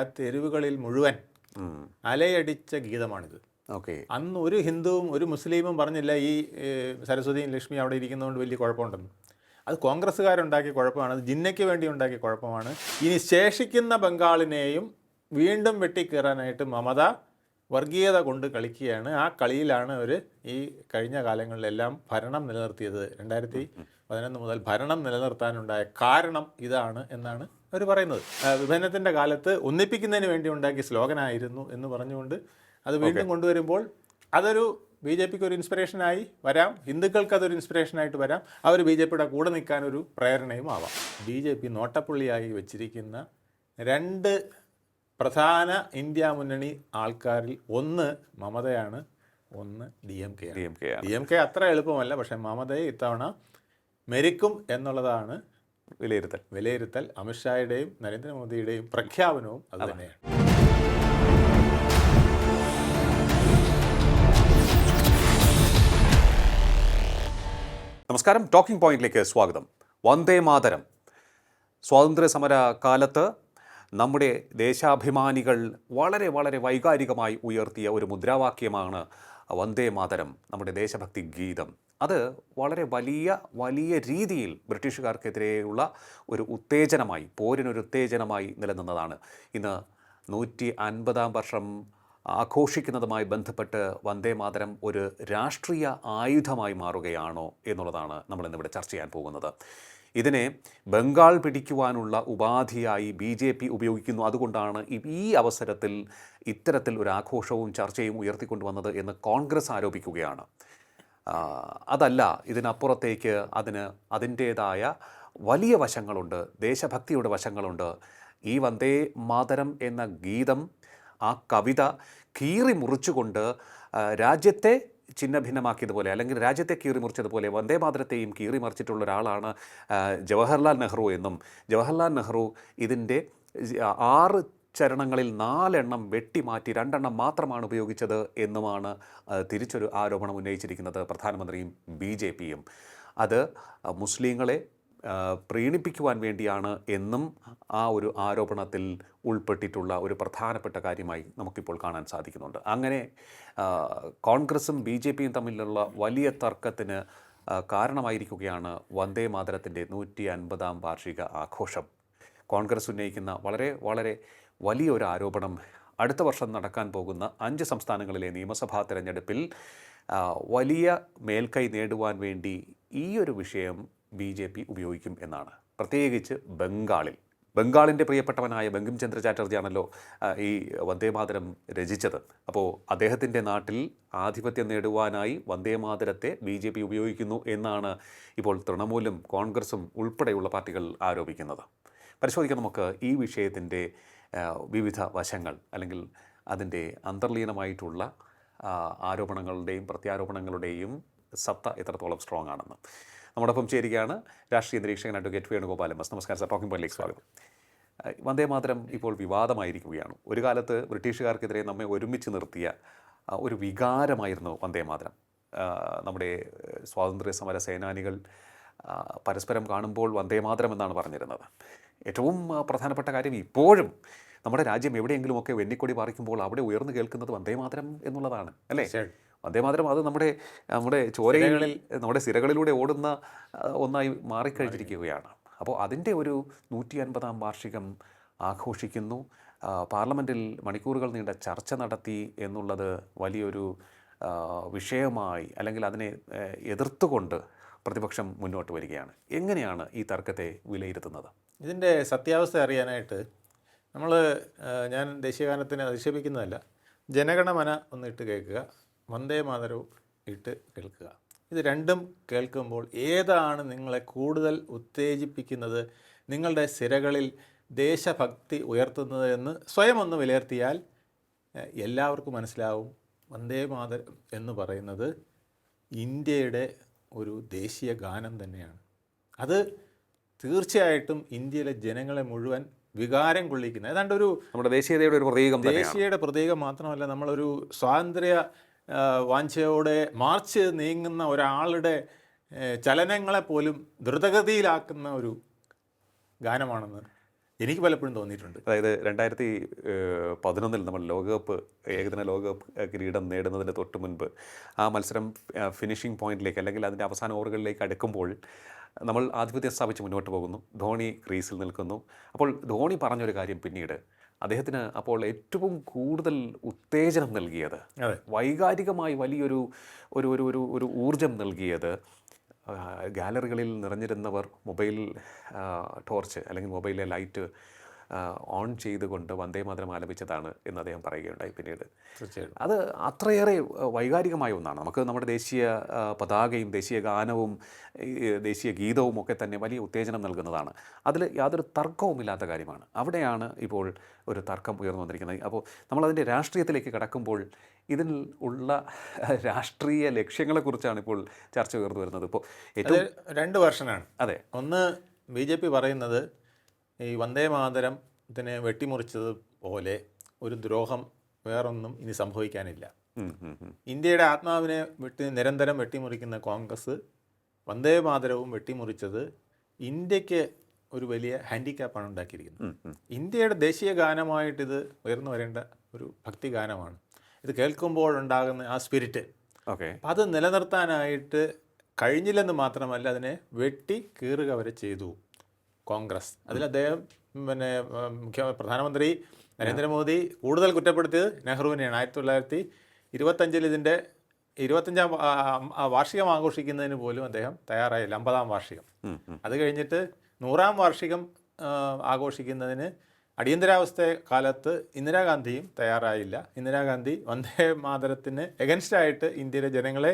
ആ തെരുവുകളിൽ മുഴുവൻ അലയടിച്ച ഗീതമാണിത്. ഓക്കെ. അന്ന് ഒരു ഹിന്ദുവും ഒരു മുസ്ലിമും പറഞ്ഞില്ല ഈ സരസ്വതിയും ലക്ഷ്മി അവിടെ ഇരിക്കുന്നതുകൊണ്ട് വലിയ കുഴപ്പമുണ്ടെന്ന്. അത് കോൺഗ്രസ്സുകാരുണ്ടാക്കിയ കുഴപ്പമാണ് അത് ജിന്നയ്ക്ക് വേണ്ടി ഉണ്ടാക്കിയ കുഴപ്പമാണ്. ഇനി ശേഷിക്കുന്ന ബംഗാളിനെയും വീണ്ടും വെട്ടിക്കയറാനായിട്ട് മമത വർഗീയത കൊണ്ട് കളിക്കുകയാണ്. ആ കളിയിലാണ് അവർ ഈ കഴിഞ്ഞ കാലങ്ങളിലെല്ലാം ഭരണം നിലനിർത്തിയത്. രണ്ടായിരത്തി പതിനൊന്ന് മുതൽ ഭരണം നിലനിർത്താനുണ്ടായ കാരണം ഇതാണ് എന്നാണ് അവർ പറയുന്നത്. വിഭജനത്തിന്റെ കാലത്ത് ഒന്നിപ്പിക്കുന്നതിന് വേണ്ടി ഉണ്ടാക്കിയ സ്ലോഗനായിരുന്നു എന്ന് പറഞ്ഞുകൊണ്ട് അത് വീണ്ടും കൊണ്ടുവരുമ്പോൾ അതൊരു ബി ജെ പിക്ക് ഒരു ഇൻസ്പിറേഷനായി വരാം. ഹിന്ദുക്കൾക്ക് അതൊരു ഇൻസ്പിറേഷനായിട്ട് വരാം. അവർ ബി ജെ പിയുടെ കൂടെ നിൽക്കാൻ ഒരു പ്രേരണയും ആവാം. ബി ജെ പി നോട്ടപ്പുള്ളിയായി വെച്ചിരിക്കുന്ന രണ്ട് പ്രധാന ഇന്ത്യ മുന്നണി ആൾക്കാരിൽ ഒന്ന് മമതയാണ് ഒന്ന് D M K D M K D M K അത്ര എളുപ്പമല്ല പക്ഷേ മമതയെ ഇത്തവണ മെരിക്കും എന്നുള്ളതാണ് വിലയിരുത്തൽ. വിലയിരുത്തൽ അമിത്ഷായുടെയും നരേന്ദ്രമോദിയുടെയും പ്രഖ്യാപനവും അത് തന്നെയാണ്. നമസ്കാരം. ടോക്കിംഗ് പോയിന്റിലേക്ക് സ്വാഗതം. വന്ദേ മാതരം. സ്വാതന്ത്ര്യ സമര കാലത്ത് നമ്മുടെ ദേശാഭിമാനികൾ വളരെ വളരെ വൈകാരികമായി ഉയർത്തിയ ഒരു മുദ്രാവാക്യമാണ് വന്ദേ മാതരം നമ്മുടെ ദേശഭക്തി ഗീതം. അത് വളരെ വലിയ വലിയ രീതിയിൽ ബ്രിട്ടീഷുകാർക്കെതിരെയുള്ള ഒരു ഉത്തേജനമായി പോരിനൊരു ഉത്തേജനമായി നിലനിന്നതാണ്. ഇന്ന് നൂറ്റി അൻപതാം വർഷം ആഘോഷിക്കുന്നതുമായി ബന്ധപ്പെട്ട് വന്ദേ മാതരം ഒരു രാഷ്ട്രീയ ആയുധമായി മാറുകയാണോ എന്നുള്ളതാണ് നമ്മളിന്നിവിടെ ചർച്ച ചെയ്യാൻ പോകുന്നത്. ഇതിനെ ബംഗാൾ പിടിക്കുവാനുള്ള ഉപാധിയായി ബി ജെ പി ഉപയോഗിക്കുന്നു. അതുകൊണ്ടാണ് ഈ- അവസരത്തിൽ ഇത്തരത്തിൽ ഒരു ആഘോഷവും ചർച്ചയും ഉയർത്തിക്കൊണ്ടുവന്നത് എന്ന് കോൺഗ്രസ് ആരോപിക്കുകയാണ്. അതല്ല ഇതിനപ്പുറത്തേക്ക് അതിന് അതിന്റേതായ വലിയ വശങ്ങളുണ്ട് ദേശഭക്തിയുടെ വശങ്ങളുണ്ട്. ഈ വന്ദേ മാതരം എന്ന ഗീതം ആ കവിത കീറി മുറിച്ചുകൊണ്ട് രാജ്യത്തെ ചിഹ്ന ഭിന്നമാക്കിയതുപോലെ അല്ലെങ്കിൽ രാജ്യത്തെ കീറിമുറിച്ചതുപോലെ വന്ദേ മാതരത്തെയും കീറിമറിച്ചിട്ടുള്ള ഒരാളാണ് ജവഹർലാൽ നെഹ്റു എന്നും. ജവഹർലാൽ നെഹ്റു ഇതിന്റെ ആറ് ചരണങ്ങളിൽ നാലെണ്ണം വെട്ടിമാറ്റി രണ്ടെണ്ണം മാത്രമാണ് ഉപയോഗിച്ചത് എന്നുമാണ് തിരിച്ചൊരു ആരോപണം ഉന്നയിച്ചിരിക്കുന്നത് പ്രധാനമന്ത്രിയും ബി അത് മുസ്ലിങ്ങളെ പ്രീണിപ്പിക്കുവാൻ വേണ്ടിയാണ് എന്നും ആ ഒരു ആരോപണത്തിൽ ഉൾപ്പെട്ടിട്ടുള്ള ഒരു പ്രധാനപ്പെട്ട കാര്യമായി നമുക്കിപ്പോൾ കാണാൻ സാധിക്കുന്നുണ്ട്. അങ്ങനെ കോൺഗ്രസും ബി ജെ പിയും തമ്മിലുള്ള വലിയ തർക്കത്തിന് കാരണമായിരിക്കുകയാണ് വന്ദേ മാതരത്തിന്റെ നൂറ്റി അൻപതാം വാർഷിക ആഘോഷം. കോൺഗ്രസ് ഉന്നയിക്കുന്ന വളരെ വളരെ വലിയൊരു ആരോപണം അടുത്ത വർഷം നടക്കാൻ പോകുന്ന അഞ്ച് സംസ്ഥാനങ്ങളിലെ നിയമസഭാ തെരഞ്ഞെടുപ്പിൽ വലിയ മേൽക്കൈ നേടുവാൻ വേണ്ടി ഈ ഒരു വിഷയം ബി ജെ പി ഉപയോഗിക്കും എന്നാണ്. പ്രത്യേകിച്ച് ബംഗാളിൽ. ബംഗാളിന്റെ പ്രിയപ്പെട്ടവനായ ബങ്കിം ചന്ദ്ര ചാറ്റർജിയാണല്ലോ ഈ വന്ദേമാതരം രചിച്ചത്. അപ്പോൾ അദ്ദേഹത്തിന്റെ നാട്ടിൽ ആധിപത്യം നേടുവാനായി വന്ദേമാതരത്തെ ബി ജെ പി ഉപയോഗിക്കുന്നു എന്നാണ് ഇപ്പോൾ തൃണമൂലും കോൺഗ്രസും ഉൾപ്പെടെയുള്ള പാർട്ടികൾ ആരോപിക്കുന്നത്. പരിശോധിക്കാം നമുക്ക് ഈ വിഷയത്തിന്റെ വിവിധ വശങ്ങൾ അല്ലെങ്കിൽ അതിന്റെ അന്തർലീനമായിട്ടുള്ള ആരോപണങ്ങളുടെയും പ്രത്യാരോപണങ്ങളുടെയും സത്ത എത്രത്തോളം സ്ട്രോങ് ആണെന്ന്. നമ്മോടൊപ്പം ചേരുകയാണ് രാഷ്ട്രീയ നിരീക്ഷകൻ അഡ്വക്കേറ്റ് വേണുഗോപാലം എസ്. നമസ്കാരം സാർ. ടോക്കിംഗ് പോയിന്റിലേക്ക് സ്വാഗതം. വന്ദേ മാതരം ഇപ്പോൾ വിവാദമായിരിക്കുകയാണ്. ഒരു കാലത്ത് ബ്രിട്ടീഷുകാർക്കെതിരെ നമ്മെ ഒരുമിച്ച് നിർത്തിയ ഒരു വികാരമായിരുന്നു വന്ദേ മാതരം. നമ്മുടെ സ്വാതന്ത്ര്യ സമര സേനാനികൾ പരസ്പരം കാണുമ്പോൾ വന്ദേ മാതരം എന്നാണ് പറഞ്ഞിരുന്നത്. ഏറ്റവും പ്രധാനപ്പെട്ട കാര്യം ഇപ്പോഴും നമ്മുടെ രാജ്യം എവിടെയെങ്കിലുമൊക്കെ വെന്നിക്കൊടി പാറിക്കുമ്പോൾ അവിടെ ഉയർന്നു കേൾക്കുന്നത് വന്ദേ മാതരം എന്നുള്ളതാണ് അല്ലേ? ശരി. വന്ദേ മാതരം അത് നമ്മുടെ നമ്മുടെ ചോരകളിൽ നമ്മുടെ സിരകളിലൂടെ ഓടുന്ന ഒന്നായി മാറിക്കഴിഞ്ഞിരിക്കുകയാണ്. അപ്പോൾ അതിന്റെ ഒരു നൂറ്റി അൻപതാം വാർഷികം ആഘോഷിക്കുന്നു. പാർലമെന്റിൽ മണിക്കൂറുകൾ നീണ്ട ചർച്ച നടത്തി എന്നുള്ളത് വലിയൊരു വിഷയമായി അല്ലെങ്കിൽ അതിനെ എതിർത്തുകൊണ്ട് പ്രതിപക്ഷം മുന്നോട്ട് വരികയാണ്. എങ്ങനെയാണ് ഈ തർക്കത്തെ വിലയിരുത്തുന്നത്? ഇതിന്റെ സത്യാവസ്ഥ അറിയാനായിട്ട് നമ്മൾ ഞാൻ ദേശീയഗാനത്തിന് അധിക്ഷേപിക്കുന്നതല്ല. ജനഗണമന ഒന്നിട്ട് കേൾക്കുക. വന്ദേ മാതരവും ഇട്ട് കേൾക്കുക. ഇത് രണ്ടും കേൾക്കുമ്പോൾ ഏതാണ് നിങ്ങളെ കൂടുതൽ ഉത്തേജിപ്പിക്കുന്നത്? നിങ്ങളുടെ സിരകളിൽ ദേശഭക്തി ഉയർത്തുന്നത് എന്ന് സ്വയം ഒന്ന് വിലയിരുത്തിയാൽ എല്ലാവർക്കും മനസ്സിലാവും വന്ദേ മാതരം എന്ന് പറയുന്നത് ഇന്ത്യയുടെ ഒരു ദേശീയ ഗാനം തന്നെയാണ്. അത് തീർച്ചയായിട്ടും ഇന്ത്യയിലെ ജനങ്ങളെ മുഴുവൻ വികാരം കൊള്ളിക്കുന്ന ഏതാണ്ട് ഒരു നമ്മുടെ ദേശീയതയുടെ ഒരു പ്രതീകം ദേശീയയുടെ പ്രതീകം മാത്രമല്ല നമ്മളൊരു സ്വാതന്ത്ര്യ വാഞ്ചയോടെ മാർച്ച് നീങ്ങുന്ന ഒരാളുടെ ചലനങ്ങളെ പോലും ദ്രുതഗതിയിലാക്കുന്ന ഒരു ഗാനമാണെന്ന് എനിക്ക് പലപ്പോഴും തോന്നിയിട്ടുണ്ട്. അതായത് രണ്ടായിരത്തി പതിനൊന്നിൽ നമ്മൾ ലോകകപ്പ് ഏകദിന ലോകകപ്പ് കിരീടം നേടുന്നതിന് തൊട്ട് മുൻപ് ആ മത്സരം ഫിനിഷിംഗ് പോയിന്റിലേക്ക് അല്ലെങ്കിൽ അതിന്റെ അവസാന ഓവറുകളിലേക്ക് അടുക്കുമ്പോൾ നമ്മൾ ആധിപത്യം സ്ഥാപിച്ച് മുന്നോട്ട് പോകുന്നു. ധോണി ക്രീസിൽ നിൽക്കുന്നു. അപ്പോൾ ധോണി പറഞ്ഞൊരു കാര്യം പിന്നീട് അദ്ദേഹത്തിന് അപ്പോൾ ഏറ്റവും കൂടുതൽ ഉത്തേജനം നൽകിയത് വൈകാരികമായി വലിയൊരു ഒരു ഒരു ഒരു ഒരു ഊർജം നൽകിയത് ഗാലറികളിൽ നിറഞ്ഞിരുന്നവർ മൊബൈൽ ടോർച്ച് അല്ലെങ്കിൽ മൊബൈലിലെ ലൈറ്റ് ഓൺ ചെയ്തുകൊണ്ട് വന്ദേ മാതരം ആലപിച്ചതാണ് എന്ന് അദ്ദേഹം പറയുകയുണ്ടായി പിന്നീട്. അത് അത്രയേറെ വൈകാരികമായ ഒന്നാണ്. നമുക്ക് നമ്മുടെ ദേശീയ പതാകയും ദേശീയ ഗാനവും ദേശീയ ഗീതവും ഒക്കെ തന്നെ വലിയ ഉത്തേജനം നൽകുന്നതാണ്. അതിൽ യാതൊരു തർക്കവുമില്ലാത്ത കാര്യമാണ്. അവിടെയാണ് ഇപ്പോൾ ഒരു തർക്കം ഉയർന്നു വന്നിരിക്കുന്നത്. അപ്പോൾ നമ്മളതിന്റെ രാഷ്ട്രീയത്തിലേക്ക് കടക്കുമ്പോൾ ഇതിൽ ഉള്ള രാഷ്ട്രീയ ലക്ഷ്യങ്ങളെക്കുറിച്ചാണ് ഇപ്പോൾ ചർച്ച ഉയർന്നു വരുന്നത്. ഇപ്പോൾ ഏറ്റവും രണ്ട് വർഷനാണ് അതെ. ഒന്ന് ബി ജെ പി പറയുന്നത് ഈ വന്ദേ മാതരത്തിനെ വെട്ടിമുറിച്ചത് പോലെ ഒരു ദ്രോഹം വേറൊന്നും ഇനി സംഭവിക്കാനില്ല. ഇന്ത്യയുടെ ആത്മാവിനെ വെട്ടി നിരന്തരം വെട്ടിമുറിക്കുന്ന കോൺഗ്രസ് വന്ദേ മാതരവും വെട്ടിമുറിച്ചത് ഇന്ത്യയ്ക്ക് ഒരു വലിയ ഹാൻഡിക്യാപ്പാണ് ഉണ്ടാക്കിയിരിക്കുന്നത്. ഇന്ത്യയുടെ ദേശീയ ഗാനമായിട്ട് ഇത് ഉയർന്നു വരേണ്ട ഒരു ഭക്തി ഗാനമാണ്. ഇത് കേൾക്കുമ്പോഴുണ്ടാകുന്ന ആ സ്പിരിറ്റ്. ഓക്കെ. അത് നിലനിർത്താനായിട്ട് കഴിഞ്ഞില്ലെന്ന് മാത്രമല്ല അതിനെ വെട്ടി കീറുക വരെ ചെയ്തു. കോൺഗ്രസ്. അതിൽ അദ്ദേഹം പിന്നെ മുഖ്യ പ്രധാനമന്ത്രി നരേന്ദ്രമോദി കൂടുതൽ കുറ്റപ്പെടുത്തിയത് നെഹ്റുവിനെയാണ്. ആയിരത്തി തൊള്ളായിരത്തി ഇരുപത്തഞ്ചിൽ ഇതിന്റെ ഇരുപത്തഞ്ചാം വാർഷികം ആഘോഷിക്കുന്നതിന് പോലും അദ്ദേഹം തയ്യാറായില്ല. അമ്പതാം വാർഷികം. അത് കഴിഞ്ഞിട്ട് നൂറാം വാർഷികം ആഘോഷിക്കുന്നതിന് അടിയന്തരാവസ്ഥ കാലത്ത് ഇന്ദിരാഗാന്ധിയും തയ്യാറായില്ല. ഇന്ദിരാഗാന്ധി വന്ദേ മാതരത്തിന് എഗൻസ്റ്റായിട്ട് ഇന്ത്യയിലെ ജനങ്ങളെ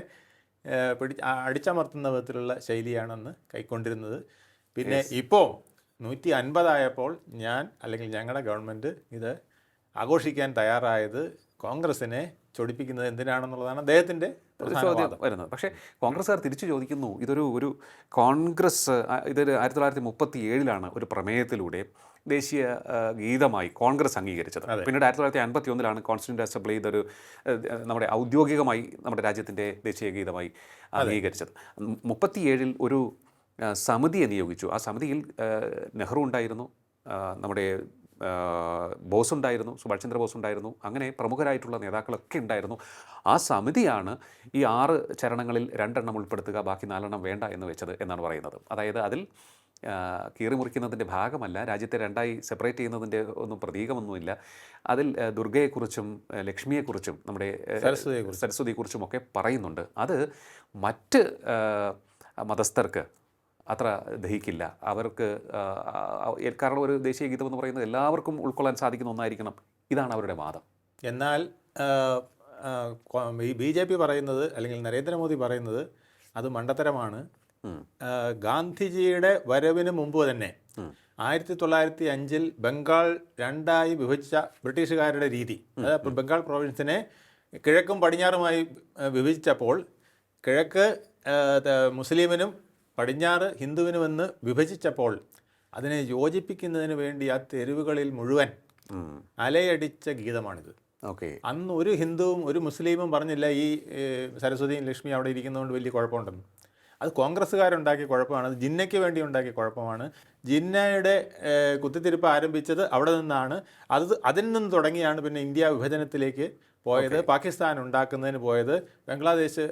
പിടി അടിച്ചമർത്തുന്ന വിധത്തിലുള്ള ശൈലിയാണെന്ന് കൈക്കൊണ്ടിരുന്നത്. പിന്നെ ഇപ്പോൾ നൂറ്റി അൻപതായപ്പോൾ ഞാൻ അല്ലെങ്കിൽ ഞങ്ങളുടെ ഗവൺമെന്റ് ഇത് ആഘോഷിക്കാൻ തയ്യാറായത് കോൺഗ്രസിനെ ചൊടിപ്പിക്കുന്നത് എന്തിനാണെന്നുള്ളതാണ് അദ്ദേഹത്തിന്റെ ചോദ്യം വരുന്നത്. പക്ഷേ കോൺഗ്രസ്സുകാർ തിരിച്ചു ചോദിക്കുന്നു ഇതൊരു ഒരു കോൺഗ്രസ് ഇതൊരു ആയിരത്തി തൊള്ളായിരത്തി മുപ്പത്തി ഏഴിലാണ് ഒരു പ്രമേയത്തിലൂടെ ദേശീയ ഗീതമായി കോൺഗ്രസ് അംഗീകരിച്ചത്. പിന്നീട് ആയിരത്തി തൊള്ളായിരത്തി അൻപത്തി ഒന്നിലാണ് കോൺസ്റ്റിറ്റ്യൂന്റ് അസംബ്ലി ഇതൊരു നമ്മുടെ ഔദ്യോഗികമായി നമ്മുടെ രാജ്യത്തിന്റെ ദേശീയ ഗീതമായി അംഗീകരിച്ചത്. മുപ്പത്തിയേഴിൽ ഒരു സമിതിയെ നിയോഗിച്ചു. ആ സമിതിയിൽ നെഹ്റു ഉണ്ടായിരുന്നു. നമ്മുടെ ബോസ് ഉണ്ടായിരുന്നു സുഭാഷ് ചന്ദ്രബോസ് ഉണ്ടായിരുന്നു. അങ്ങനെ പ്രമുഖരായിട്ടുള്ള നേതാക്കളൊക്കെ ഉണ്ടായിരുന്നു. ആ സമിതിയാണ് ഈ ആറ് ചരണങ്ങളിൽ രണ്ടെണ്ണം ഉൾപ്പെടുത്തുക ബാക്കി നാലെണ്ണം വേണ്ട എന്ന് വെച്ചത് എന്നാണ് പറയുന്നത്. അതായത് അതിൽ കീറി മുറിക്കുന്നതിന്റെ ഭാഗമല്ല രാജ്യത്തെ രണ്ടായി സെപ്പറേറ്റ് ചെയ്യുന്നതിന്റെ ഒന്നും പ്രതീകമൊന്നുമില്ല. അതിൽ ദുർഗയെക്കുറിച്ചും ലക്ഷ്മിയെക്കുറിച്ചും നമ്മുടെ സരസ്വതിയെക്കുറിച്ചും. ഒക്കെ പറയുന്നുണ്ട്. അത് മറ്റ് മതസ്ഥർക്ക് അത്ര ദഹിക്കില്ല. അവർക്ക് കാരണം ഒരു ദേശീയ ഗീതം എന്ന് പറയുന്നത് എല്ലാവർക്കും ഉൾക്കൊള്ളാൻ സാധിക്കുന്ന ഒന്നായിരിക്കണം. ഇതാണ് അവരുടെ വാദം. എന്നാൽ ബി ജെ പി പറയുന്നത് അല്ലെങ്കിൽ നരേന്ദ്രമോദി പറയുന്നത് അത് മണ്ടത്തരമാണ്. ഗാന്ധിജിയുടെ വരവിന് മുമ്പ് തന്നെ ആയിരത്തി തൊള്ളായിരത്തി അഞ്ചിൽ ബംഗാൾ രണ്ടായി വിഭജിച്ച ബ്രിട്ടീഷുകാരുടെ രീതി അതായത് ബംഗാൾ പ്രോവിൻസിനെ കിഴക്കും പടിഞ്ഞാറുമായി വിഭജിച്ചപ്പോൾ കിഴക്ക് മുസ്ലിമിനും പടിഞ്ഞാറ് ഹിന്ദുവിനുമെന്ന് വിഭജിച്ചപ്പോൾ അതിനെ യോജിപ്പിക്കുന്നതിന് വേണ്ടി ആ തെരുവുകളിൽ മുഴുവൻ അലയടിച്ച ഗീതമാണിത്. ഓക്കെ. അന്ന് ഒരു ഹിന്ദുവും ഒരു മുസ്ലിമും പറഞ്ഞില്ല ഈ സരസ്വതിയും ലക്ഷ്മി അവിടെ ഇരിക്കുന്നതുകൊണ്ട് വലിയ കുഴപ്പമുണ്ടെന്ന്. അത് കോൺഗ്രസ്സുകാരുണ്ടാക്കിയ കുഴപ്പമാണ് അത് ജിന്നയ്ക്ക് വേണ്ടി ഉണ്ടാക്കിയ കുഴപ്പമാണ്. ജിന്നയുടെ കുത്തിത്തിരിപ്പ് ആരംഭിച്ചത് അവിടെ നിന്നാണ്. അത് അതിൽ നിന്ന് തുടങ്ങിയാണ് പിന്നെ ഇന്ത്യ വിഭജനത്തിലേക്ക് പോയത് പാകിസ്ഥാൻ ഉണ്ടാക്കുന്നതിന് പോയത് ബംഗ്ലാദേശ്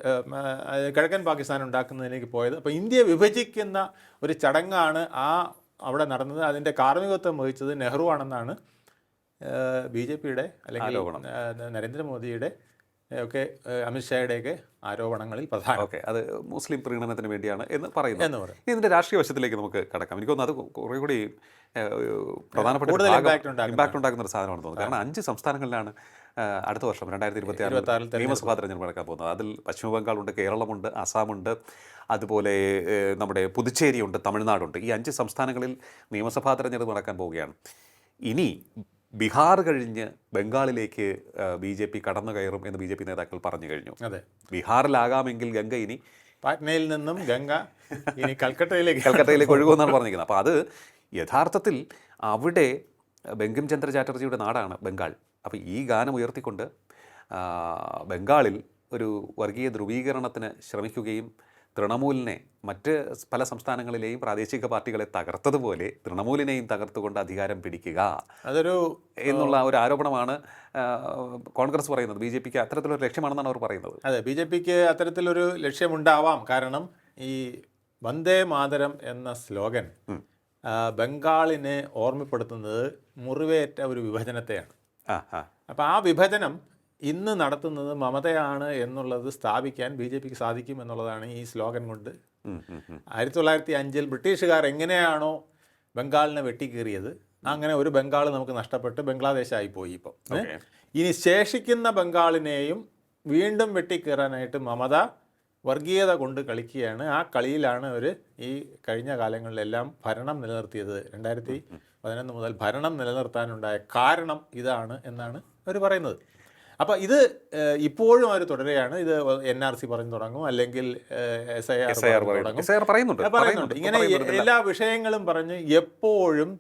കിഴക്കൻ പാകിസ്ഥാൻ ഉണ്ടാക്കുന്നതിലേക്ക് പോയത്. അപ്പോൾ ഇന്ത്യ വിഭജിക്കുന്ന ഒരു ചടങ്ങാണ് ആ അവിടെ നടന്നത്. അതിന്റെ കാർമ്മികത്വം വഹിച്ചത് നെഹ്റു ആണെന്നാണ് ബി ജെ പിയുടെ അല്ലെങ്കിൽ നരേന്ദ്രമോദിയുടെ ഒക്കെ അമിത്ഷായുടെയൊക്കെ ആരോപണങ്ങളിൽ പ്രധാനം. ഓക്കെ അത് മുസ്ലിം പ്രീണനത്തിന് വേണ്ടിയാണ് എന്ന് പറയുന്നത്. എന്ന് പറയും. ഇതിന്റെ രാഷ്ട്രീയ വശത്തിലേക്ക് നമുക്ക് കടക്കാം. എനിക്ക് തോന്നുന്നു അത് കുറേ കൂടി പ്രധാനപ്പെട്ട ഇമ്പാക്ട് ഉണ്ടാക്കുന്ന ഒരു സാധനമാണെന്ന് തോന്നുന്നു. കാരണം അഞ്ച് സംസ്ഥാനങ്ങളിലാണ് അടുത്ത വർഷം രണ്ടായിരത്തി ഇരുപത്തി ആറിൽ നിയമസഭാ തെരഞ്ഞെടുപ്പ് നടക്കാൻ പോകുന്നത്. അതിൽ പശ്ചിമ ബംഗാളുണ്ട് കേരളമുണ്ട് അസാമുണ്ട് അതുപോലെ നമ്മുടെ പുതുച്ചേരിയുണ്ട് തമിഴ്നാടുണ്ട്. ഈ അഞ്ച് സംസ്ഥാനങ്ങളിൽ നിയമസഭാ തെരഞ്ഞെടുപ്പ് നടക്കാൻ പോവുകയാണ്. ഇനി ബീഹാർ കഴിഞ്ഞ് ബംഗാളിലേക്ക് ബി ജെ പി കടന്നു കയറും എന്ന് ബി ജെ പി നേതാക്കൾ പറഞ്ഞു കഴിഞ്ഞു. അതെ. ബീഹാറിലാകാമെങ്കിൽ ഗംഗ ഇനി പാറ്റ്നയിൽ നിന്നും ഗംഗ ഇനി കൽക്കട്ടയിലേക്ക്. കൽക്കട്ടയിലേക്ക് ഒഴുകുമെന്നാണ് പറഞ്ഞിരിക്കുന്നത്. അപ്പോൾ അത് യഥാർത്ഥത്തിൽ അവിടെ ബങ്കിം ചന്ദ്ര ചാറ്റർജിയുടെ നാടാണ് ബംഗാൾ. അപ്പോൾ ഈ ഗാനം ഉയർത്തിക്കൊണ്ട് ബംഗാളിൽ ഒരു വർഗീയ ധ്രുവീകരണത്തിന് ശ്രമിക്കുകയും തൃണമൂലിനെ മറ്റ് പല സംസ്ഥാനങ്ങളിലെയും പ്രാദേശിക പാർട്ടികളെ തകർത്തതുപോലെ തൃണമൂലിനെയും തകർത്തുകൊണ്ട് അധികാരം പിടിക്കുക അതൊരു എന്നുള്ള ഒരു ആരോപണമാണ് കോൺഗ്രസ് പറയുന്നത്. ബി ജെ പിക്ക് അത്തരത്തിലൊരു ലക്ഷ്യമാണെന്നാണ് അവർ പറയുന്നത്. അതെ ബി ജെ പിക്ക് അത്തരത്തിലൊരു ലക്ഷ്യമുണ്ടാവാം. കാരണം ഈ വന്ദേ മാതരം എന്ന സ്ലോഗൻ ബംഗാളിനെ ഓർമ്മപ്പെടുത്തുന്നത് മുറിവേറ്റ ഒരു വിഭജനത്തെയാണ്. അപ്പോൾ ആ വിഭജനം ഇന്ന് നടത്തുന്നത് മമതയാണ് എന്നുള്ളത് സ്ഥാപിക്കാൻ ബി ജെ പിക്ക് സാധിക്കും എന്നുള്ളതാണ് ഈ സ്ലോഗൻ കൊണ്ട്. ആയിരത്തി തൊള്ളായിരത്തി അഞ്ചിൽ ബ്രിട്ടീഷുകാർ എങ്ങനെയാണോ ബംഗാളിനെ വെട്ടിക്കീറിയത് അങ്ങനെ ഒരു ബംഗാൾ നമുക്ക് നഷ്ടപ്പെട്ട് ബംഗ്ലാദേശായി പോയി ഇപ്പം. ഇനി ശേഷിക്കുന്ന ബംഗാളിനെയും വീണ്ടും വെട്ടിക്കീറാനായിട്ട് മമത വർഗീയത കൊണ്ട് കളിക്കുകയാണ്. ആ കളിയിലാണ് അവർ ഈ കഴിഞ്ഞ കാലങ്ങളിലെല്ലാം ഭരണം നിലനിർത്തിയത്. രണ്ടായിരത്തി പതിനൊന്ന് മുതൽ ഭരണം നിലനിർത്താനുണ്ടായ കാരണം ഇതാണ് എന്നാണ് അവർ പറയുന്നത്. അപ്പോൾ ഇത് ഇപ്പോഴും അവർ തുടരുകയാണ്. ഇത് എൻ ആർ സി പറഞ്ഞു തുടങ്ങും. അല്ലെങ്കിൽ എസ് ഐ ആർ പറയുന്നുണ്ട്. പറയുന്നുണ്ട്. ഇങ്ങനെ എല്ലാ വിഷയങ്ങളും പറഞ്ഞ് എപ്പോഴും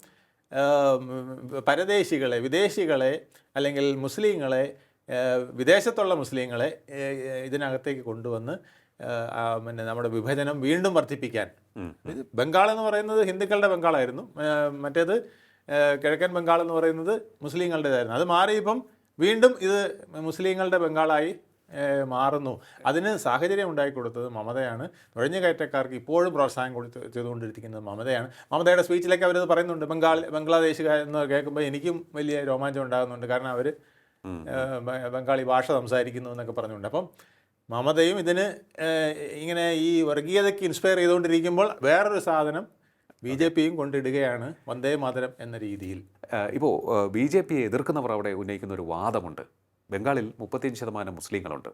പരദേശികളെ വിദേശികളെ അല്ലെങ്കിൽ മുസ്ലിങ്ങളെ വിദേശത്തുള്ള മുസ്ലിങ്ങളെ ഇതിനകത്തേക്ക് കൊണ്ടുവന്ന് പിന്നെ നമ്മുടെ വിഭജനം വീണ്ടും വർദ്ധിപ്പിക്കാൻ. ഇത് ബംഗാൾ എന്ന് പറയുന്നത് ഹിന്ദുക്കളുടെ ബംഗാളായിരുന്നു. മറ്റേത് കിഴക്കൻ ബംഗാൾ എന്ന് പറയുന്നത് മുസ്ലിങ്ങളുടേതായിരുന്നു. അത് മാറി ഇപ്പം വീണ്ടും ഇത് മുസ്ലിങ്ങളുടെ ബംഗാളായി മാറുന്നു. അതിന് സാഹചര്യം ഉണ്ടാക്കി കൊടുത്തത് മമതയാണ്. നുഴഞ്ഞു കയറ്റക്കാർക്ക് ഇപ്പോഴും പ്രോത്സാഹനം കൊടുത്ത് ചെയ്തുകൊണ്ടിരിക്കുന്നത് മമതയാണ്. മമതയുടെ സ്പീച്ചിലൊക്കെ അവരത് പറയുന്നുണ്ട്. ബംഗാൾ ബംഗ്ലാദേശ് എന്ന് കേൾക്കുമ്പോൾ എനിക്കും വലിയ രോമാഞ്ചം ഉണ്ടാകുന്നുണ്ട്. കാരണം അവർ ബംഗാളി ഭാഷ സംസാരിക്കുന്നു എന്നൊക്കെ പറഞ്ഞുകൊണ്ട്. അപ്പം മമതയും ഇതിന് ഇങ്ങനെ ഈ വർഗീയതയ്ക്ക് ഇൻസ്പയർ ചെയ്തുകൊണ്ടിരിക്കുമ്പോൾ വേറൊരു സാധനം ബി ജെ പിയും കൊണ്ടിടുകയാണ് വന്ദേ മാതരം എന്ന രീതിയിൽ. ഇപ്പോൾ ബി ജെ പിയെ എതിർക്കുന്നവർ അവിടെ ഉന്നയിക്കുന്ന ഒരു വാദമുണ്ട്. ബംഗാളിൽ മുപ്പത്തിയഞ്ച് ശതമാനം മുസ്ലിങ്ങളുണ്ട്.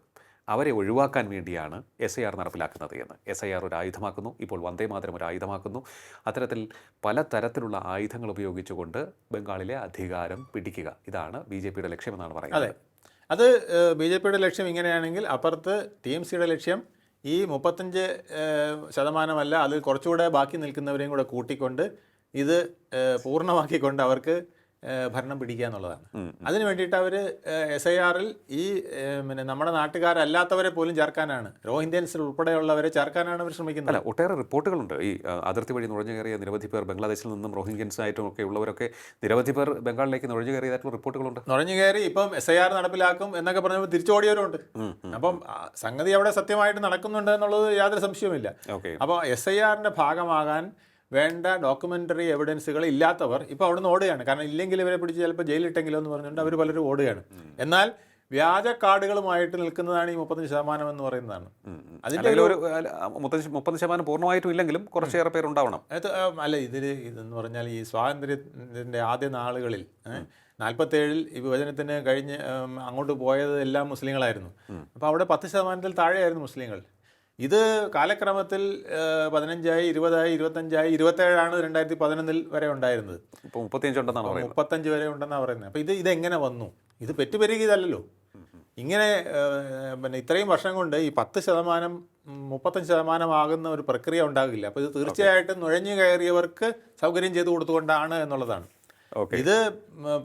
അവരെ ഒഴിവാക്കാൻ വേണ്ടിയാണ് എസ് ഐ ആർ നടപ്പിലാക്കുന്നത് എന്ന്. എസ് ഐ ആർ ഒരു ആയുധമാക്കുന്നു. ഇപ്പോൾ വന്ദേ മാതരം ഒരു ആയുധമാക്കുന്നു. അത്തരത്തിൽ പല തരത്തിലുള്ള ആയുധങ്ങൾ ഉപയോഗിച്ചുകൊണ്ട് ബംഗാളിലെ അധികാരം പിടിക്കുക. ഇതാണ് ബി ജെ പിയുടെ ലക്ഷ്യമെന്നാണ് പറയുന്നത്. അതെ. അത് ബി ജെ പിയുടെ ലക്ഷ്യം ഇങ്ങനെയാണെങ്കിൽ അപ്പുറത്ത് ടി എം സിയുടെ ലക്ഷ്യം ഈ മുപ്പത്തഞ്ച് ശതമാനമല്ല അതിൽ കുറച്ചുകൂടെ ബാക്കി നിൽക്കുന്നവരെയും കൂടെ കൂട്ടിക്കൊണ്ട് ഇത് പൂർണമാക്കിക്കൊണ്ട് അവർക്ക് ഭരണം പിടിക്കുക എന്നുള്ളതാണ് അതിന് വേണ്ടിയിട്ട് അവർ എസ് ഐ ആറിൽ ഈ പിന്നെ നമ്മുടെ നാട്ടുകാരല്ലാത്തവരെ പോലും ചേർക്കാനാണ്. റോഹിന്ത്യൻസിൽ ഉൾപ്പെടെയുള്ളവരെ ചേർക്കാനാണ് അവർ ശ്രമിക്കുന്നത്. അല്ല ഒട്ടേറെ റിപ്പോർട്ടുകളുണ്ട്. ഈ അതിർത്തി വഴി നുഴഞ്ഞു കയറിയ നിരവധി പേർ ബംഗ്ലാദേശിൽ നിന്നും റോഹിംഗ്യൻസായിട്ടും ഒക്കെ ഉള്ളവരൊക്കെ നിരവധി പേർ ബംഗാളിലേക്ക് നുഴഞ്ഞു കയറിയതായിട്ടുള്ള റിപ്പോർട്ടുകളുണ്ട്. നുഴഞ്ഞു കയറി ഇപ്പം എസ് ഐ ആർ നടപ്പിലാക്കും എന്നൊക്കെ പറഞ്ഞപ്പോൾ തിരിച്ചോടിയവരുണ്ട്. അപ്പം സംഗതി അവിടെ സത്യമായിട്ട് നടക്കുന്നുണ്ട് എന്നുള്ളത് യാതൊരു സംശയവുമില്ല. ഓക്കെ. അപ്പോൾ എസ് ഐ ആറിന്റെ ഭാഗമാകാൻ വേണ്ട ഡോക്യുമെന്ററി എവിഡൻസുകൾ ഇല്ലാത്തവർ ഇപ്പോൾ അവിടെ നിന്ന് ഓടുകയാണ്. കാരണം ഇല്ലെങ്കിൽ ഇവരെ പിടിച്ച് ചിലപ്പോൾ ജയിലിട്ടെങ്കിലോ എന്ന് പറഞ്ഞുകൊണ്ട് അവർ പലരും ഓടുകയാണ്. എന്നാൽ വ്യാജ കാർഡുകളുമായിട്ട് നിൽക്കുന്നതാണ് ഈ മുപ്പത്തഞ്ച് ശതമാനം എന്ന് പറയുന്നതാണ്. അതിന്റെ ഒരു മുപ്പത്തഞ്ച് മുപ്പത് ശതമാനം പൂർണമായിട്ടും ഇല്ലെങ്കിലും കുറച്ചേറെ പേരുണ്ടാവണം. അല്ല ഇതിൽ ഇതെന്ന് പറഞ്ഞാൽ ഈ സ്വാതന്ത്ര്യത്തിന്റെ ആദ്യ നാളുകളിൽ നാൽപ്പത്തേഴിൽ ഈ വിഭജനത്തിന് കഴിഞ്ഞ് അങ്ങോട്ട് പോയത് എല്ലാം മുസ്ലിങ്ങളായിരുന്നു. അപ്പോൾ അവിടെ പത്ത് ശതമാനത്തിൽ താഴെയായിരുന്നു മുസ്ലിങ്ങൾ. ഇത് കാലക്രമത്തിൽ പതിനഞ്ചായി ഇരുപതായി ഇരുപത്തഞ്ചായി ഇരുപത്തേഴാണ് രണ്ടായിരത്തി പതിനൊന്നിൽ വരെ ഉണ്ടായിരുന്നത്. ഇപ്പോൾ മുപ്പത്തിയഞ്ചുണ്ടെന്നാണ് പറയുന്നത്. മുപ്പത്തഞ്ച് വരെ ഉണ്ടെന്നാണ് പറയുന്നത്. അപ്പോൾ ഇത് ഇതെങ്ങനെ വന്നു? ഇത് പെറ്റുപെരുകിയതല്ലോ ഇങ്ങനെ പിന്നെ ഇത്രയും വർഷം കൊണ്ട് ഈ പത്ത് ശതമാനം മുപ്പത്തഞ്ച് ശതമാനമാകുന്ന ഒരു പ്രക്രിയ ഉണ്ടാകില്ല. അപ്പോൾ ഇത് തീർച്ചയായിട്ടും നുഴഞ്ഞു കയറിയവർക്ക് സൗകര്യം ചെയ്തു കൊടുത്തുകൊണ്ടാണ് എന്നുള്ളതാണ്. ഇത്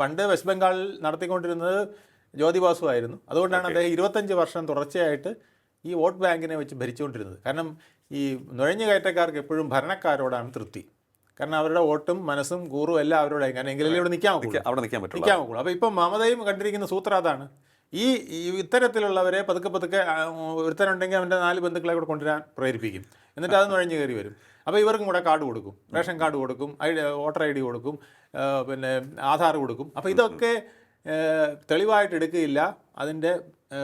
പണ്ട് വെസ്റ്റ് ബംഗാളിൽ നടത്തിക്കൊണ്ടിരുന്നത് ജ്യോതിബാസു ആയിരുന്നു. അതുകൊണ്ടാണ് അദ്ദേഹം ഇരുപത്തഞ്ച് വർഷം തുടർച്ചയായിട്ട് ഈ വോട്ട് ബാങ്കിനെ വെച്ച് ഭരിച്ചുകൊണ്ടിരുന്നത്. കാരണം ഈ നുഴഞ്ഞു കയറ്റക്കാർക്ക് എപ്പോഴും ഭരണക്കാരോടാണ് തൃപ്തി. കാരണം അവരുടെ വോട്ടും മനസ്സും കൂറും എല്ലാം അവരോടായി കാരണം എങ്കിലും ഇവിടെ നിൽക്കാൻ. അവിടെ നിൽക്കാൻ പറ്റും നിൽക്കാൻ നോക്കുള്ളൂ അപ്പോൾ ഇപ്പം മമതയും കണ്ടിരിക്കുന്ന സൂത്രം അതാണ്. ഈ ഇത്തരത്തിലുള്ളവരെ പതുക്കെ പതുക്കെ ഒരുത്തരുണ്ടെങ്കിൽ അവന്റെ നാല് ബന്ധുക്കളെ കൂടെ കൊണ്ടുവരാൻ പ്രേരിപ്പിക്കും. എന്നിട്ട് അത് നുഴഞ്ഞു കയറി വരും. അപ്പോൾ ഇവർക്കും കൂടെ കാർഡ് കൊടുക്കും. റേഷൻ കാർഡ് കൊടുക്കും. ഐ വോട്ടർ ഐ ഡി കൊടുക്കും. പിന്നെ ആധാർ കൊടുക്കും. അപ്പോൾ ഇതൊക്കെ തെളിവായിട്ട് എടുക്കുകയില്ല. അതിന്റെ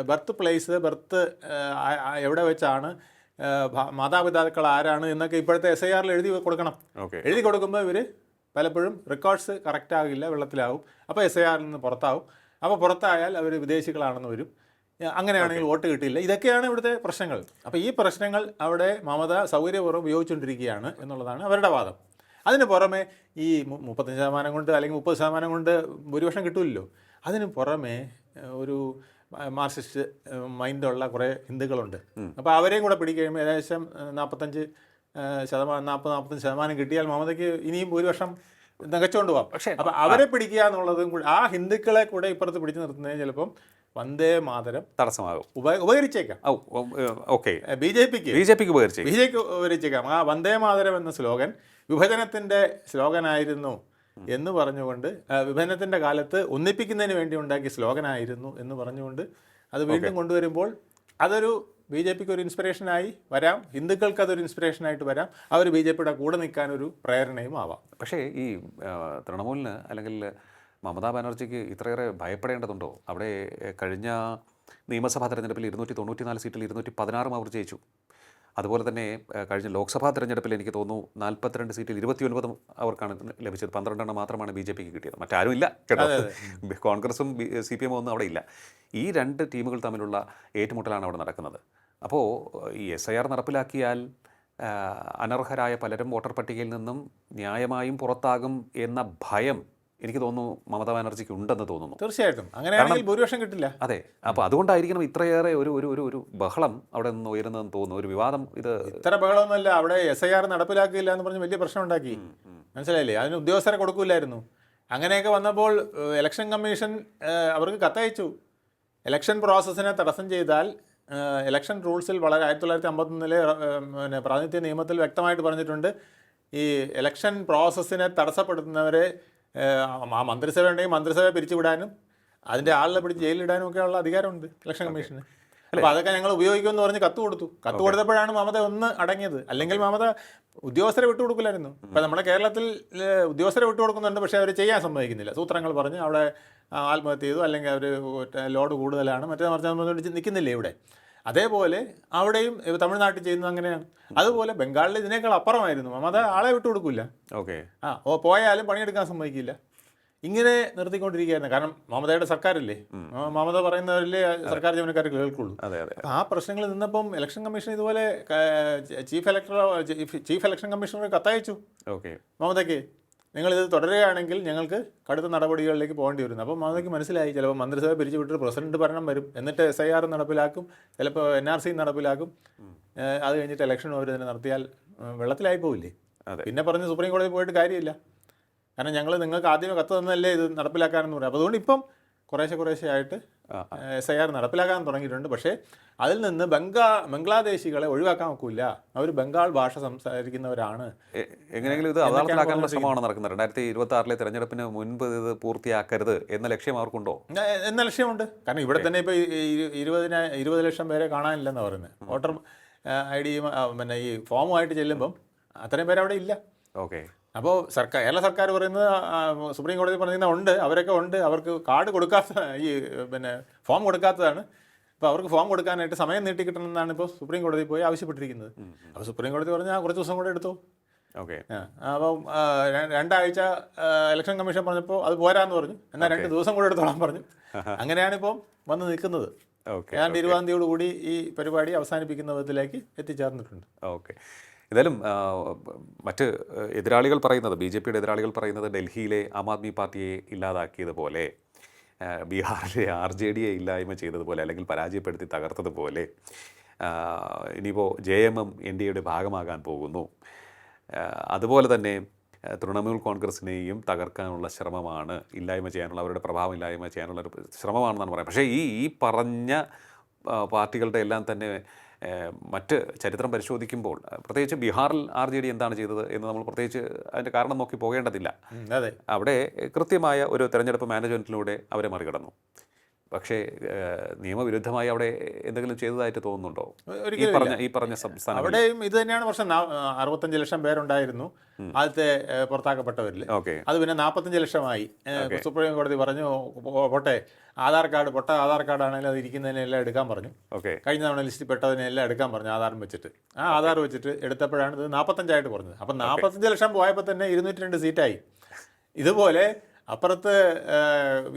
ബർത്ത് പ്ലേസ് ബർത്ത് എവിടെ വെച്ചാണ് മാതാപിതാക്കൾ ആരാണ് എന്നൊക്കെ ഇപ്പോഴത്തെ എസ് ഐ ആറിൽ എഴുതി കൊടുക്കണം. എഴുതി കൊടുക്കുമ്പോൾ ഇവർ പലപ്പോഴും റെക്കോർഡ്സ് കറക്റ്റ് ആകില്ല വെള്ളത്തിലാവും. അപ്പോൾ എസ് ഐ ആറിൽ നിന്ന് പുറത്താവും. അപ്പോൾ പുറത്തായാൽ അവർ വിദേശികളാണെന്ന് വരും. അങ്ങനെയാണെങ്കിൽ വോട്ട് കിട്ടിയില്ല. ഇതൊക്കെയാണ് ഇവിടുത്തെ പ്രശ്നങ്ങൾ. അപ്പോൾ ഈ പ്രശ്നങ്ങൾ അവിടെ മമത സൗകര്യപൂർവം ഉപയോഗിച്ചുകൊണ്ടിരിക്കുകയാണ് എന്നുള്ളതാണ് അവരുടെ വാദം. അതിന് പുറമെ ഈ മുപ്പത്തഞ്ച് ശതമാനം കൊണ്ട് അല്ലെങ്കിൽ മുപ്പത് ശതമാനം കൊണ്ട് ഭൂരിപക്ഷം കിട്ടില്ലല്ലോ അതിന് പുറമെ ഒരു മാർക്സിസ്റ്റ് ഏഹ് മൈൻഡുള്ള കുറേ ഹിന്ദുക്കളുണ്ട്. അപ്പോൾ അവരെയും കൂടെ പിടിക്കുകയും ഏകദേശം നാൽപ്പത്തഞ്ച് ശതമാനം നാൽപ്പത് നാൽപ്പത്തഞ്ച് ശതമാനം കിട്ടിയാൽ മമതയ്ക്ക് ഇനിയും ഭൂരിപക്ഷം നികച്ചുകൊണ്ട് പോകാം പക്ഷേ അപ്പം അവരെ പിടിക്കുക എന്നുള്ളതും കൂടി ആ ഹിന്ദുക്കളെ കൂടെ ഇപ്പുറത്ത് പിടിച്ചു നിർത്തുന്നതിന് ചിലപ്പം വന്ദേ മാതരം തടസ്സമാകും. ഉപ ഉപകരിച്ചേക്കാം. ഓക്കെ. ബി ജെ പിക്ക്. ബി ജെ പിക്ക് ഉപകരിച്ചേക്കാം. ബി ജെ പിക്ക് ഉപകരിച്ചേക്കാം. ആ വന്ദേ മാതരം എന്ന സ്ലോഗൻ വിഭജനത്തിന്റെ സ്ലോഗനായിരുന്നു എന്ന് പറഞ്ഞുകൊണ്ട് വിഭജനത്തിന്റെ വിഭജനത്തിന്റെ കാലത്ത് ഒന്നിപ്പിക്കുന്നതിന് വേണ്ടി ഉണ്ടാക്കിയ സ്ലോഗനായിരുന്നു എന്ന് പറഞ്ഞുകൊണ്ട് അത് വീണ്ടും കൊണ്ടുവരുമ്പോൾ അതൊരു ബി ജെ പിക്ക് ഒരു ഇൻസ്പിറേഷനായി വരാം. ഹിന്ദുക്കൾക്ക് അതൊരു ഇൻസ്പിറേഷനായിട്ട് വരാം. അവർ ബി ജെ പിയുടെ കൂടെ നിൽക്കാനൊരു പ്രേരണയും ആവാം. പക്ഷേ ഈ തൃണമൂലിന് അല്ലെങ്കിൽ മമതാ ബാനർജിക്ക് ഇത്രയേറെ ഭയപ്പെടേണ്ടതുണ്ടോ? അവിടെ കഴിഞ്ഞ നിയമസഭാ തെരഞ്ഞെടുപ്പിൽ ഇരുന്നൂറ്റി തൊണ്ണൂറ്റി നാല് സീറ്റിൽ ഇരുന്നൂറ്റി പതിനാറും അവർ ജയിച്ചു. അതുപോലെ തന്നെ കഴിഞ്ഞ ലോക്സഭാ തെരഞ്ഞെടുപ്പിൽ എനിക്ക് തോന്നുന്നു നാൽപ്പത്തിരണ്ട് സീറ്റിൽ ഇരുപത്തിയൊൻപതും അവർക്കാണ് ലഭിച്ചത്. പന്ത്രണ്ടെണ്ണം മാത്രമാണ് ബി ജെ പിക്ക് കിട്ടിയത്. മറ്റാരും ഇല്ല കേട്ടോ. കോൺഗ്രസും സി പി എമ്മും ഒന്നും അവിടെ ഇല്ല. ഈ രണ്ട് ടീമുകൾ തമ്മിലുള്ള ഏറ്റുമുട്ടലാണ് അവിടെ നടക്കുന്നത്. അപ്പോൾ ഈ എസ് ഐ ആർ നടപ്പിലാക്കിയാൽ അനർഹരായ പലരും വോട്ടർ പട്ടികയിൽ നിന്നും ന്യായമായും പുറത്താകും എന്ന ഭയം എനിക്ക് തോന്നുന്നു മമതാ ബാനർജിക്ക് ഉണ്ടെന്ന് തോന്നുന്നു. തീർച്ചയായിട്ടും. അങ്ങനെയാണെങ്കിൽ ഭൂരിപക്ഷം കിട്ടില്ല. അതെ. അപ്പോൾ അതുകൊണ്ടായിരിക്കണം ഇത്രയേറെ ഒരു ഒരു ഒരു ഒരു ബഹളം അവിടെ നിന്ന് ഉയരുന്നതെന്ന് തോന്നുന്നു. ഒരു വിവാദം ഇത് ഇത്ര ബഹളമൊന്നുമല്ല. അവിടെ എസ് ഐ ആർ നടപ്പിലാക്കിയില്ല എന്ന് പറഞ്ഞ് വലിയ പ്രശ്നം ഉണ്ടാക്കി. മനസ്സിലായില്ലേ? അതിന് ഉദ്യോഗസ്ഥരെ കൊടുക്കില്ലായിരുന്നു. അങ്ങനെയൊക്കെ വന്നപ്പോൾ ഇലക്ഷൻ കമ്മീഷൻ അവർക്ക് കത്തയച്ചു. ഇലക്ഷൻ പ്രോസസ്സിനെ തടസ്സം ചെയ്താൽ ഇലക്ഷൻ റൂൾസിൽ വളരെ ആയിരത്തി തൊള്ളായിരത്തി അമ്പത്തൊന്നിലെ പിന്നെ പ്രാതിനിധ്യ നിയമത്തിൽ വ്യക്തമായിട്ട് പറഞ്ഞിട്ടുണ്ട്. ഈ ഇലക്ഷൻ പ്രോസസ്സിനെ തടസ്സപ്പെടുത്തുന്നവരെ ആ മന്ത്രിസഭ ഉണ്ടെങ്കിൽ മന്ത്രിസഭയെ പിരിച്ചുവിടാനും അതിന്റെ ആളിനെ പിടിച്ച് ജയിലിലിടാനും ഒക്കെയുള്ള അധികാരമുണ്ട് ഇലക്ഷൻ കമ്മീഷന്. അപ്പോൾ അതൊക്കെ ഞങ്ങൾ ഉപയോഗിക്കുമെന്ന് പറഞ്ഞ് കത്ത് കൊടുത്തു. കത്ത് കൊടുത്തപ്പോഴാണ് മമത ഒന്ന് അടങ്ങിയത്. അല്ലെങ്കിൽ മമത ഉദ്യോഗസ്ഥരെ വിട്ടുകൊടുക്കില്ലായിരുന്നു ഇപ്പം നമ്മുടെ കേരളത്തിൽ ഉദ്യോഗസ്ഥരെ വിട്ടുകൊടുക്കുന്നുണ്ട് പക്ഷേ അവർ ചെയ്യാൻ സമ്മതിക്കുന്നില്ല. സൂത്രങ്ങൾ പറഞ്ഞ് അവിടെ ആത്മഹത്യ ചെയ്തു അല്ലെങ്കിൽ അവർ ലോഡ് കൂടുതലാണ് മറ്റേ മറിച്ച് നിൽക്കുന്നില്ലേ ഇവിടെ? അതേപോലെ അവിടെയും തമിഴ്നാട്ടിൽ ചെയ്യുന്നത് അങ്ങനെയാണ്. അതുപോലെ ബംഗാളിൽ ഇതിനേക്കാൾ അപ്പുറമായിരുന്നു. മമത ആളെ വിട്ടു വിട്ടുകൊടുക്കില്ല ഓക്കെ. ആ ഓ പോയാലും പണിയെടുക്കാൻ സമ്മതിക്കില്ല. ഇങ്ങനെ നിർത്തിക്കൊണ്ടിരിക്കുകയായിരുന്നു. കാരണം മമതയുടെ സർക്കാരല്ലേ? മമത പറയുന്നവരല്ലേ സർക്കാർ ജീവനക്കാർ കേൾക്കുള്ളൂ. അതെ അതെ. ആ പ്രശ്നങ്ങൾ നിന്നപ്പം ഇലക്ഷൻ കമ്മീഷൻ ഇതുപോലെ chief elector chief election commissioner കത്തയച്ചു. ഓക്കെ. മമതയ്ക്ക്. നിങ്ങളിത് തുടരുകയാണെങ്കിൽ ഞങ്ങൾക്ക് കടുത്ത നടപടികളിലേക്ക് പോകേണ്ടി വരുന്നു. അപ്പോൾ അതൊക്കെ മനസ്സിലായി. ചിലപ്പോൾ മന്ത്രിസഭ പിരിച്ചു വിട്ടിട്ട് പ്രസിഡന്റ് ഭരണം വരും. എന്നിട്ട് എസ് ഐ ആർ നടപ്പിലാക്കും. ചിലപ്പോൾ എൻ ആർ സി നടപ്പിലാക്കും. അത് കഴിഞ്ഞിട്ട് ഇലക്ഷൻ അവർ തന്നെ നടത്തിയാൽ വെള്ളത്തിലായി പോവില്ലേ? അതെ. പിന്നെ പറഞ്ഞ് സുപ്രീം കോടതി പോയിട്ട് കാര്യമില്ല. കാരണം ഞങ്ങൾ നിങ്ങൾക്ക് ആദ്യമേ കത്ത് തന്നല്ലേ ഇത് നടപ്പിലാക്കാനെന്ന് പറയും അപ്പോൾ അതുകൊണ്ട് ഇപ്പം കുറേശ്ശെ കുറേശ്ശെയായിട്ട് എസ് ഐ ആർ നടപ്പിലാക്കാൻ തുടങ്ങിയിട്ടുണ്ട്. പക്ഷേ അതിൽ നിന്ന് ബംഗാ ബംഗ്ലാദേശികളെ ഒഴിവാക്കാൻ ഒക്കില്ല. അവർ ബംഗാൾ ഭാഷ സംസാരിക്കുന്നവരാണ്. എങ്ങനെയെങ്കിലും ഇത് അദാലത്തിലാക്കാനുള്ള ശ്രമമാണ് നടക്കുന്നത്. രണ്ടായിരത്തി ഇരുപത്തി ആറിലെ തെരഞ്ഞെടുപ്പിന് മുൻപ് ഇത് പൂർത്തിയാക്കരുത് എന്ന ലക്ഷ്യം അവർക്കുണ്ടോ? എന്ന ലക്ഷ്യമുണ്ട്. കാരണം ഇവിടെ തന്നെ ഇപ്പോൾ ഇരുപതിന ഇരുപത് ലക്ഷം പേരെ കാണാനില്ലെന്നാണ് പറയുന്നത്. വോട്ടർ ഐ ഡിയും പിന്നെ ഈ ഫോമുമായിട്ട് ചെല്ലുമ്പം അത്രയും പേരവിടെ ഇല്ല. ഓക്കെ. അപ്പോൾ സർക്കാർ കേരള സർക്കാർ പറയുന്നത് സുപ്രീം കോടതി പറയുന്ന ഉണ്ട് അവരൊക്കെ ഉണ്ട് അവർക്ക് കാർഡ് കൊടുക്കാത്ത ഈ പിന്നെ ഫോം കൊടുക്കാത്തതാണ്. അപ്പോൾ അവർക്ക് ഫോം കൊടുക്കാനായിട്ട് സമയം നീട്ടി നീട്ടിക്കിട്ടണമെന്നാണ് ഇപ്പോൾ സുപ്രീം കോടതി പോയി ആവശ്യപ്പെട്ടിരിക്കുന്നത്. അപ്പോൾ സുപ്രീം കോടതി പറഞ്ഞാൽ കുറച്ച് ദിവസം കൂടെ എടുത്തു. ഓക്കെ. ആ, അപ്പം ആ, രണ്ടാഴ്ച ഇലക്ഷൻ കമ്മീഷൻ പറഞ്ഞപ്പോൾ അത് പോരാന്ന് പറഞ്ഞു. എന്നാൽ രണ്ട് ദിവസം കൂടെ എടുത്തോളാൻ പറഞ്ഞു. അങ്ങനെയാണ് ഇപ്പോൾ വന്ന് നിൽക്കുന്നത്. ഓക്കെ ഞാൻ ഇരുപതാം തീയതിയോട് കൂടി ഈ പരിപാടി അവസാനിപ്പിക്കുന്ന വിധത്തിലേക്ക് എത്തിച്ചേർന്നിട്ടുണ്ട്. ഓക്കെ. എന്തായാലും ആ, മറ്റ് എതിരാളികൾ പറയുന്നത് ബി ജെ പിയുടെ എതിരാളികൾ പറയുന്നത് ഡൽഹിയിലെ ആം ആദ്മി പാർട്ടിയെ ഇല്ലാതാക്കിയതുപോലെ ബീഹാറിലെ ആർ ജെ ഡിയെ ഇല്ലായ്മ ചെയ്തതുപോലെ അല്ലെങ്കിൽ പരാജയപ്പെടുത്തി തകർത്തതുപോലെ ഇനിയിപ്പോൾ J M M N D എയുടെ ഭാഗമാകാൻ പോകുന്നു. അതുപോലെ തന്നെ തൃണമൂൽ കോൺഗ്രസിനെയും തകർക്കാനുള്ള ശ്രമമാണ് ഇല്ലായ്മ ചെയ്യാനുള്ള അവരുടെ പ്രഭാവം ഇല്ലായ്മ ചെയ്യാനുള്ള ഒരു ശ്രമമാണെന്നാണ് പറയുന്നത്. പക്ഷേ ഈ ഈ പറഞ്ഞ പാർട്ടികളുടെ എല്ലാം തന്നെ മറ്റ് ചരിത്രം പരിശോധിക്കുമ്പോൾ പ്രത്യേകിച്ച് ബീഹാറിൽ ആർ ജെ ഡി എന്താണ് ചെയ്തത് എന്ന് നമ്മൾ പ്രത്യേകിച്ച് അതിന്റെ കാരണം നോക്കി പോകേണ്ടതില്ല. അതെ. അവിടെ കൃത്യമായ ഒരു തെരഞ്ഞെടുപ്പ് മാനേജ്മെന്റിലൂടെ അവരെ മറികടന്നു. പക്ഷേ നിയമവിരുദ്ധമായി അവിടെ എന്തെങ്കിലും ചെയ്തതായിട്ട് തോന്നുന്നുണ്ടോ? ഈ പറഞ്ഞ ഈ പറഞ്ഞ സംസ്ഥാനം അവിടെയും ഇത് തന്നെയാണ് പ്രശ്നം. അറുപത്തഞ്ച് ലക്ഷം പേരുണ്ടായിരുന്നു. ആദ്യത്തെ പുറത്താക്കപ്പെട്ടവരിൽ ഓക്കെ. അത് പിന്നെ നാൽപ്പത്തഞ്ച് ലക്ഷമായി. സുപ്രീം കോടതി പറഞ്ഞു പോട്ടെ. ആധാർ കാർഡ് പൊട്ട ആധാർ കാർഡ് ആണെങ്കിലും അത് ഇരിക്കുന്നതിനെല്ലാം എടുക്കാൻ പറഞ്ഞു. ഓക്കെ. കഴിഞ്ഞ തവണ ലിസ്റ്റിൽ പെട്ടതിനെല്ലാം എടുക്കാൻ പറഞ്ഞു ആധാരം വെച്ചിട്ട്. ആ ആധാർ വെച്ചിട്ട് എടുത്തപ്പോഴാണ് ഇത് നാൽപ്പത്തഞ്ചായിട്ട് പറഞ്ഞത് അപ്പം നാൽപ്പത്തഞ്ച് ലക്ഷം പോയപ്പോൾ തന്നെ ഇരുന്നൂറ്റി രണ്ട് സീറ്റായി. ഇതുപോലെ അപ്പുറത്ത്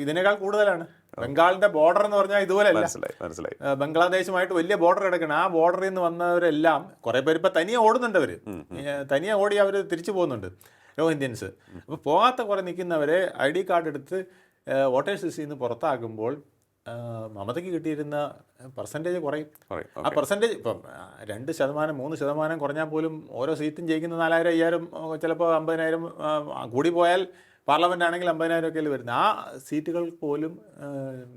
ഇതിനേക്കാൾ കൂടുതലാണ്. ബംഗാളിന്റെ ബോർഡർ എന്ന് പറഞ്ഞാൽ ഇതുപോലെ മനസ്സിലായി മനസ്സിലായി. ബംഗ്ലാദേശുമായിട്ട് വലിയ ബോർഡർ കിടക്കണം ആ ബോർഡറിൽ നിന്ന് വന്നവരെല്ലാം കുറെ പേര് ഇപ്പൊ തനിയെ ഓടുന്നുണ്ട് അവർ. തനിയെ ഓടി അവർ തിരിച്ചു പോകുന്നുണ്ട് റോഹിന്ത്യൻസ് അപ്പോൾ പോകാത്ത കുറെ നിൽക്കുന്നവരെ ഐ ഡി കാർഡ് എടുത്ത് വോട്ടേഴ്സ് ലിസ്റ്റിൽ നിന്ന് പുറത്താക്കുമ്പോൾ മമതയ്ക്ക് കിട്ടിയിരുന്ന പെർസെന്റേജ് കുറയും. ആ പെർസെന്റേജ് ഇപ്പം രണ്ട് ശതമാനം മൂന്ന് ശതമാനം കുറഞ്ഞാൽ പോലും ഓരോ സീറ്റും ജയിക്കുന്ന നാലായിരം അയ്യായിരം ചിലപ്പോൾ അമ്പതിനായിരം കൂടി പോയാൽ പാർലമെന്റ് ആണെങ്കിൽ അമ്പതിനായിരം ഒക്കെയല്ലേ വരുന്നത്? ആ സീറ്റുകൾ പോലും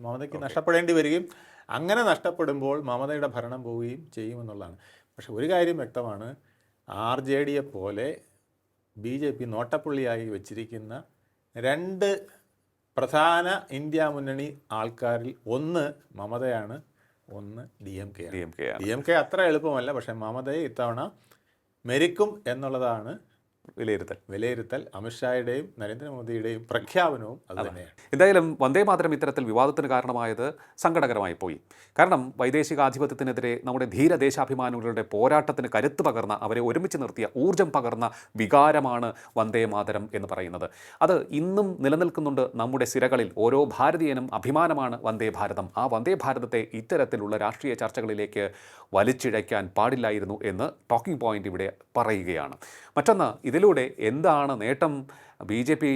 മമതയ്ക്ക് നഷ്ടപ്പെടേണ്ടി വരികയും അങ്ങനെ നഷ്ടപ്പെടുമ്പോൾ മമതയുടെ ഭരണം പോവുകയും ചെയ്യുമെന്നുള്ളതാണ് പക്ഷെ ഒരു കാര്യം വ്യക്തമാണ്. ആർ ജെ ഡിയെ പോലെ ബി ജെ പി നോട്ടപ്പുള്ളിയായി വെച്ചിരിക്കുന്ന രണ്ട് പ്രധാന ഇന്ത്യ മുന്നണി ആൾക്കാരിൽ ഒന്ന് മമതയാണ് ഒന്ന് D M K D M K D M K അത്ര എളുപ്പമല്ല പക്ഷെ മമതയെ ഇത്തവണ മെരിക്കും എന്നുള്ളതാണ് വിലയിരുത്തൽ. വിലയിരുത്തൽ അമിത്ഷായുടെയും നരേന്ദ്രമോദിയുടെയും പ്രഖ്യാപനവും അത് തന്നെയാണ്. എന്തായാലും വന്ദേ മാതരം ഇത്തരത്തിൽ വിവാദത്തിന് കാരണമായത് സങ്കടകരമായി പോയി. കാരണം വൈദേശികാധിപത്യത്തിനെതിരെ നമ്മുടെ ധീര ദേശാഭിമാനികളുടെ പോരാട്ടത്തിന് കരുത്ത് പകർന്ന അവരെ ഒരുമിച്ച് നിർത്തിയ ഊർജം പകർന്ന വികാരമാണ് വന്ദേ മാതരം എന്ന് പറയുന്നത്. അത് ഇന്നും നിലനിൽക്കുന്നുണ്ട് നമ്മുടെ സിരകളിൽ. ഓരോ ഭാരതീയനും അഭിമാനമാണ് വന്ദേ ഭാരതം. ആ വന്ദേ ഭാരതത്തെ ഇത്തരത്തിലുള്ള രാഷ്ട്രീയ ചർച്ചകളിലേക്ക് വലിച്ചിഴയ്ക്കാൻ പാടില്ലായിരുന്നു എന്ന് ടോക്കിംഗ് പോയിന്റ് ഇവിടെ പറയുകയാണ്. മറ്റൊന്ന് ഇതിലൂടെ എന്താണ് നേട്ടം ബി ജെ പി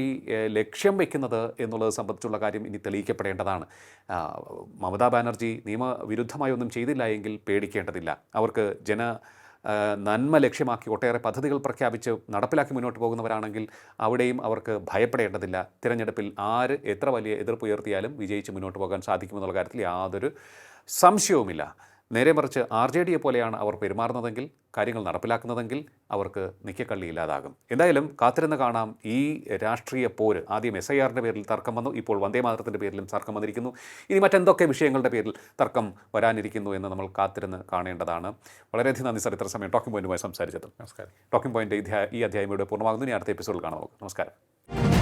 ലക്ഷ്യം വയ്ക്കുന്നത് എന്നുള്ളത് സംബന്ധിച്ചുള്ള കാര്യം ഇനി തെളിയിക്കപ്പെടേണ്ടതാണ്. മമതാ ബാനർജി നിയമവിരുദ്ധമായി ഒന്നും ചെയ്തില്ല എങ്കിൽ പേടിക്കേണ്ടതില്ല. അവർക്ക് ജന നന്മ ലക്ഷ്യമാക്കി ഒട്ടേറെ പദ്ധതികൾ പ്രഖ്യാപിച്ച് നടപ്പിലാക്കി മുന്നോട്ട് പോകുന്നവരാണെങ്കിൽ അവിടെയും അവർക്ക് ഭയപ്പെടേണ്ടതില്ല. തിരഞ്ഞെടുപ്പിൽ ആര് എത്ര വലിയ എതിർപ്പ് ഉയർത്തിയാലും വിജയിച്ച് മുന്നോട്ട് പോകാൻ സാധിക്കുമെന്നുള്ള കാര്യത്തിൽ യാതൊരു സംശയവുമില്ല. നേരെ മറിച്ച് ആർ ജെ ഡിയെ പോലെയാണ് അവർ പെരുമാറുന്നതെങ്കിൽ കാര്യങ്ങൾ നടപ്പിലാക്കുന്നതെങ്കിൽ അവർക്ക് നിക്കക്കള്ളി ഇല്ലാതാകും. എന്തായാലും കാത്തിരുന്ന് കാണാം. ഈ രാഷ്ട്രീയ പോര് ആദ്യം എസ് ഐ ആറിന്റെ പേരിൽ തർക്കം വന്നു ഇപ്പോൾ വന്ദേ മാതരത്തിന്റെ പേരിലും തർക്കം വന്നിരിക്കുന്നു. ഇനി മറ്റെന്തൊക്കെ വിഷയങ്ങളുടെ പേരിൽ തർക്കം വരാനിരിക്കുന്നു എന്ന് നമ്മൾ കാത്തിരുന്ന് കാണേണ്ടതാണ്. വളരെയധികം നന്ദി സർ ഇത്ര സമയം ടോക്കിംഗ് പോയിന്റുമായി സംസാരിച്ചത് നമസ്കാരം. ടോക്കിംഗ് പോയിന്റ് ഈ അധ്യായം ഇവിടെ പൂർണമാകുന്നു. ഇനി അടുത്ത എപ്പിസോഡിൽ കാണാം നമുക്ക്. നമസ്കാരം.